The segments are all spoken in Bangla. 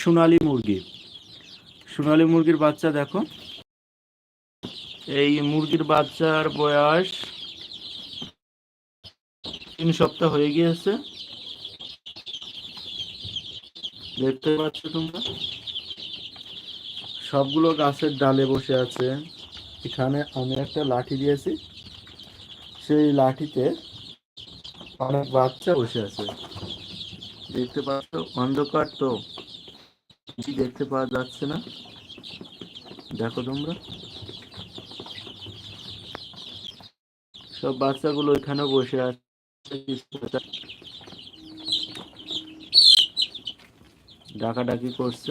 সোনালী মুরগি। সোনালী মুরগির বাচ্চা দেখো। এই মুরগির বাচ্চার বয়স তিন সপ্তাহ হয়ে গিয়েছে। দেখতে পাচ্ছ তোমরা? সবগুলো গাছের ডালে বসে আছে। এখানে আমি একটা লাঠি দিয়েছি। সেই লাঠিতে অনেক বাচ্চা বসে আছে। দেখতে পাচ্ছ, অন্ধকার তো। কিছু দেখতে পাওয়া যাচ্ছে না? দেখো তোমরা। সব বাচ্চাগুলো এখানে বসে আছে। ডাকাডাকি করছে।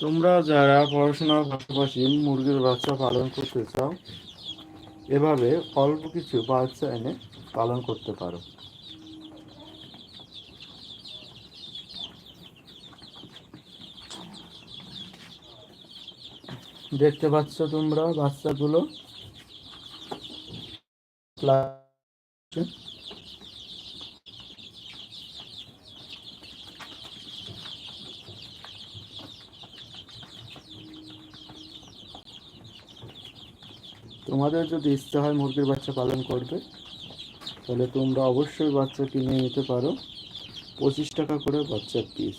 তোমরা যারা পড়াশোনার পাশাপাশি মুরগির বাচ্চা পালন করতে চাও, এভাবে অল্প কিছু বাচ্চা এনে পালন করতে পারো। দেখতে পাচ্ছ তোমরা বাচ্চাগুলো? তোমাদের যদি ইচ্ছা হয় মুরগির বাচ্চা পালন করবে, তাহলে তোমরা অবশ্যই বাচ্চা কিনে নিতে পারো। পঁচিশ টাকা করে বাচ্চার পিস